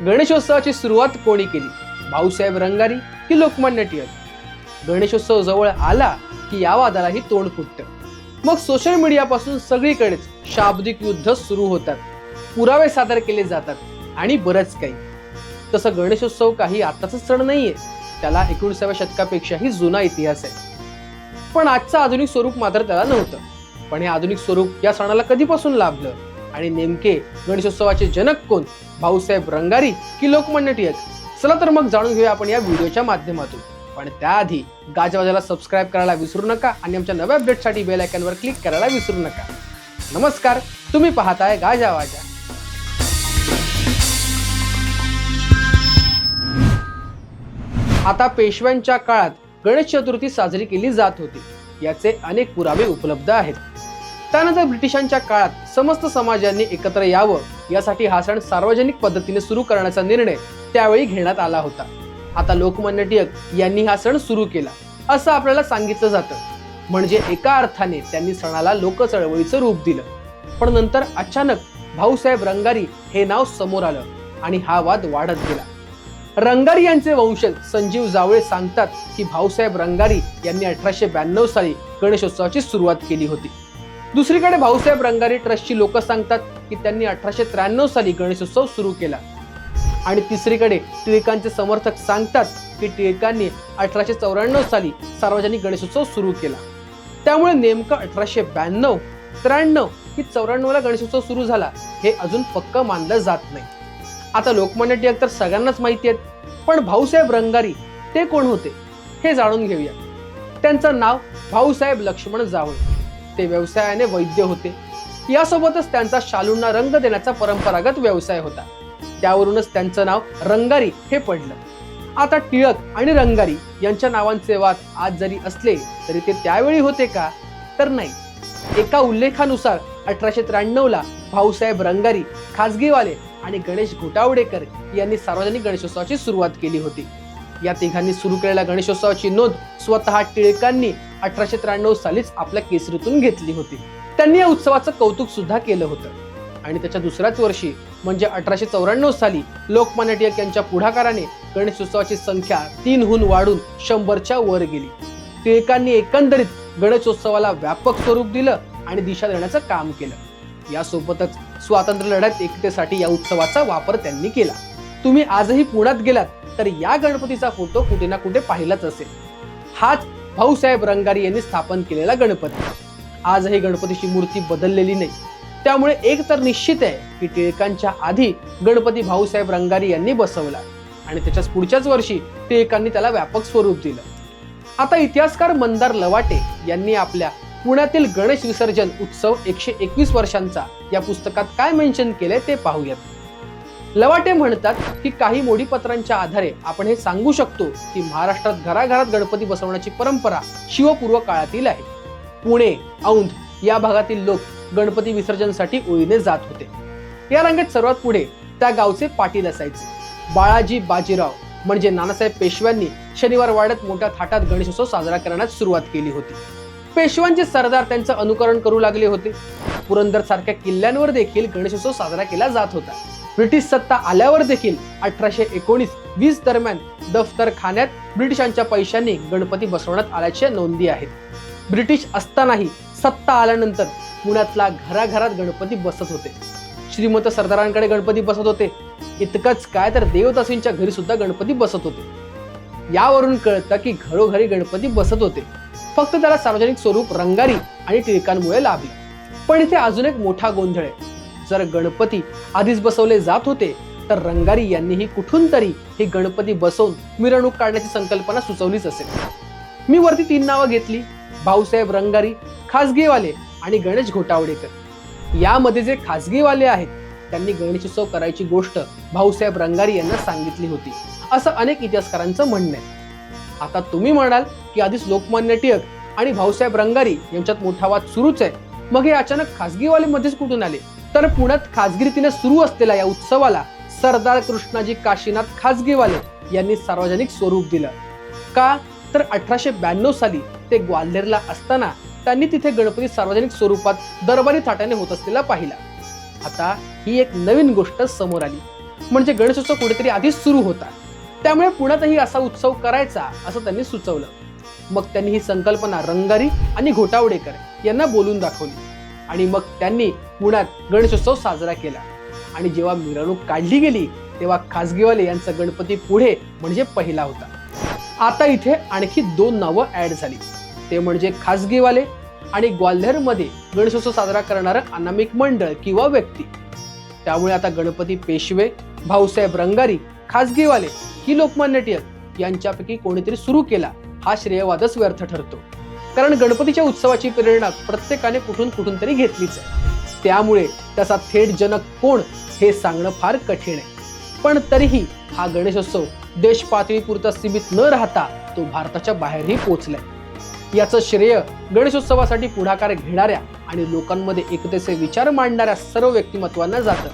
गणेशोत्सवाची सुरुवात कोणी केली? भाऊसाहेब रंगारी की लोकमान्य टिळक? गणेशोत्सव जवळ आला की या वादालाही तोंड फुटतं. मग सोशल मीडियापासून सगळीकडेच शाब्दिक युद्ध सुरू होतात. पुरावे सादर केले जातात आणि बरंच काही. तसं गणेशोत्सव काही आताच सण नाहीये. त्याला एकोणीसाव्या शतकापेक्षाही जुना इतिहास आहे. पण आजचं आधुनिक स्वरूप मात्र त्याला नव्हतं. पण हे आधुनिक स्वरूप या सणाला कधीपासून लाभलं? आणि नेमके गणेशोत्सवाचे जनक कोण? भाऊसाहेब रंगारी की लोकमान्य टिळक? चला तर मग जाणून घेऊया आपण या व्हिडिओच्या माध्यमातून. पण त्याआधी गाजवाजाला सबस्क्राईब करायला विसरू नका आणि आमच्या नव्या अपडेटसाठी बेल आयकॉनवर क्लिक करायला विसरू नका. नमस्कार तुम्ही पाहताय गाजावाजा आता पेशव्यांच्या काळात गणेश चतुर्थी साजरी केली जात होती. याचे अनेक पुरावे उपलब्ध आहेत. त्यानंतर ब्रिटिशांच्या काळात समस्त समाजांनी एकत्र यावं यासाठी हा सण सार्वजनिक पद्धतीने सुरू करण्याचा निर्णय त्यावेळी घेण्यात आला होता. आता लोकमान्य टिळक यांनी हा सण सुरू केला असं आपल्याला सांगितलं जातं. म्हणजे एका अर्थाने त्यांनी सणाला लोक चळवळीचं रूप दिलं. पण नंतर अचानक भाऊसाहेब रंगारी हे नाव समोर आलं आणि हा वाद वाढत गेला. रंगारी यांचे वंशज संजीव जावळे सांगतात की भाऊसाहेब रंगारी यांनी अठराशे ब्याण्णव साली गणेशोत्सवाची सुरुवात केली होती. दुसरीकडे भाऊसाहेब रंगारी ट्रस्टची लोक सांगतात की त्यांनी अठराशे त्र्याण्णव साली गणेशोत्सव सुरू केला. आणि तिसरीकडे टिळकांचे समर्थक सांगतात की टिळकांनी अठराशे चौऱ्याण्णव साली सार्वजनिक गणेशोत्सव सुरू केला. त्यामुळे नेमकं अठराशे ब्याण्णव त्र्याण्णव की चौऱ्याण्णवला गणेशोत्सव सुरू झाला हे अजून पक्क मानलं जात नाही. आता लोकमान्य टिळक तर सगळ्यांनाच माहिती आहेत पण भाऊसाहेब रंगारी ते कोण होते हे जाणून घेऊया. त्यांचं नाव भाऊसाहेब लक्ष्मण जावळ. ते व्यवसायाने वैद्य होते. यासोबतच त्यांचा शालूंना रंग देण्याचा परंपरागत व्यवसाय होता. त्यावरूनच त्यांचं नाव रंगारी हे पडलं. आता टिळक आणि रंगारी यांच्या नावांचे वाद आज जरी असले तरी ते त्यावेळी होते का? तर नाही. एका उल्लेखानुसार अठराशे त्र्याण्णवला भाऊसाहेब रंगारी खासगीवाले आणि गणेश घोटावडेकर यांनी सार्वजनिक गणेशोत्सवाची सुरुवात केली होती. या तिघांनी सुरू केलेल्या गणेशोत्सवाची नोंद स्वतः टिळकांनी अठराशे त्र्याण्णव सालीच आपल्या केसरीतून घेतली होती. त्यांनी या उत्सवाचं कौतुक सुद्धा केलं होतं. आणि त्याच्या दुसऱ्याच वर्षी म्हणजे अठराशे चौऱ्याण्णव साली लोकमान्य टिळक यांच्या पुढाकाराने गणेशोत्सवाची संख्या तीनहून वाढून शंभरच्या वर गेली. टिळकांनी एकंदरीत गणेशोत्सवाला व्यापक स्वरूप दिलं आणि दिशा देण्याचं काम केलं. यासोबतच स्वातंत्र्य लढ्यात एकतेसाठी या उत्सवाचा वापर त्यांनी केला. तुम्ही आजही पुण्यात गेलात तर या गणपतीचा फोटो कुठे ना कुठे पाहिलाच असेल. हाच भाऊसाहेब रंगारी यांनी स्थापन केलेला गणपती. आजही गणपतीची मूर्ती बदललेली नाही. त्यामुळे एक तर निश्चित आहे की टिळकांच्या आधी गणपती भाऊसाहेब रंगारी यांनी बसवला आणि त्याच्याच पुढच्याच वर्षी टिळकांनी त्याला व्यापक स्वरूप दिलं. आता इतिहासकार मंदार लवाटे यांनी आपल्या पुण्यातील गणेश विसर्जन उत्सव एकशे एकवीस वर्षांचा या पुस्तकात काय मेन्शन केलंय ते पाहूयात. लवाटे म्हणतात की काही मोडीपत्रांच्या आधारे आपण हे सांगू शकतो की महाराष्ट्रात घराघरात गणपती बसवण्याची परंपरा शिवपूर्व काळातील आहे. पुणे औंध या भागातील लोक गणपती विसर्जनसाठी ओळीने जात होते. या रांगेत सर्वात पुढे त्या गावचे पाटील असायचे. बाळाजी बाजीराव म्हणजे नानासाहेब पेशव्यांनी शनिवार वाड्यात मोठ्या थाटात गणेशोत्सव साजरा करण्यास सुरुवात केली होती. पेशव्यांचे सरदार त्यांचं अनुकरण करू लागले होते. पुरंदर सारख्या किल्ल्यांवर देखील गणेशोत्सव साजरा केला जात होता. ब्रिटिश सत्ता आल्यावर देखील अठराशे एकोणीस वीस दरम्यान दफ्तरखान्यात ब्रिटिशांच्या पैशांनी गणपती बसवण्यात आल्याच्या नोंदी आहेत. ब्रिटिश असतानाही सत्ता आल्यानंतर पुण्यातला घराघरात गणपती बसत होते. श्रीमंत सरदारांकडे गणपती बसत होते. इतकंच काय तर देवदासींच्या घरी सुद्धा गणपती बसत होते. यावरून कळतं की घरोघरी गणपती बसत होते. फक्त त्याला सार्वजनिक स्वरूप रंगारी आणि टिळकांमुळे लाभले. पण इथे अजून एक मोठा गोंधळ आहे. जर गणपती आधीच बसवले जात होते तर रंगारी यांनीही कुठून तरी हे गणपती बसवून मिरवणूक काढण्याची संकल्पना सुचवलीच असेल. मी वरती तीन नावं घेतली. भाऊसाहेब रंगारी खासगीवाले आणि गणेश घोटावडेकर. यामध्ये जे खासगीवाले आहेत त्यांनी गणेशोत्सव करायची गोष्ट भाऊसाहेब रंगारी यांना सांगितली होती. असं अनेक इतिहासकारांचं म्हणणं आहे. आता तुम्ही म्हणाल की आधीच लोकमान्य टिळक आणि भाऊसाहेब रंगारी यांच्यात मोठा वाद सुरूच आहे. मग हे अचानक खासगीवाले मध्येच कुठून आले? तर पुण्यात खासगी रीतीने सुरू असलेल्या या उत्सवाला सरदार कृष्णाजी काशीनाथ खासगीवाले यांनी सार्वजनिक स्वरूप दिलं. का? तर अठराशे ब्याण्णव साली ते ग्वाल्हेरला असताना त्यांनी तिथे गणपती सार्वजनिक स्वरूपात दरबारी थाट्याने होत असलेला पाहिला. आता ही एक नवीन गोष्ट समोर आली. म्हणजे गणेशोत्सव कुठेतरी आधीच सुरू होता. त्यामुळे पुण्यातही असा उत्सव करायचा असं त्यांनी सुचवलं. मग त्यांनी ही संकल्पना रंगारी आणि घोटावडेकर यांना बोलून दाखवली. आणि मग त्यांनी पुण्यात गणेशोत्सव साजरा केला. आणि जेव्हा मिरवणूक काढली गेली तेव्हा खासगीवाले यांचा गणपती पुढे म्हणजे पहिला होता. आता इथे आणखी दोन नावं ऍड झाली. ते म्हणजे खासगीवाले आणि ग्वाल्हेरमध्ये गणेशोत्सव साजरा करणारं अनामिक मंडळ किंवा व्यक्ती. त्यामुळे आता गणपती पेशवे भाऊसाहेब रंगारी खासगीवाले की लोकमान्य टिळक यांच्यापैकी कोणीतरी सुरू केला हा श्रेयवादच व्यर्थ ठरतो. कारण गणपतीच्या उत्सवाची प्रेरणा प्रत्येकाने कुठून कुठून तरी घेतलीच आहे. त्यामुळे त्याचा थेट जनक कोण हे सांगणं फार कठीण आहे. पण तरीही हा गणेशोत्सव देश पातळीपुरता सीमित न राहता तो भारताच्या बाहेरही पोचलाय. याचं श्रेय गणेशोत्सवासाठी पुढाकार घेणाऱ्या आणि लोकांमध्ये एकतेचे विचार मांडणाऱ्या सर्व व्यक्तिमत्वांना जातं.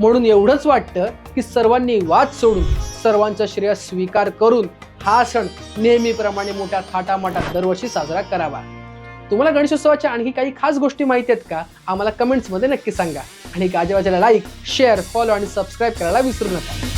म्हणून एवढंच वाटतं की सर्वांनी वाद सोडून सर्वांचं श्रेय स्वीकार करून हा सण नेहमीप्रमाणे मोठ्या थाटामाटात दरवर्षी साजरा करावा. तुम्हाला गणेशोत्सवाच्या आणखी काही खास गोष्टी माहिती आहेत का? आम्हाला कमेंट्समध्ये नक्की सांगा. आणि गाजेवाजेला लाईक शेअर फॉलो आणि सबस्क्राईब करायला विसरू नका.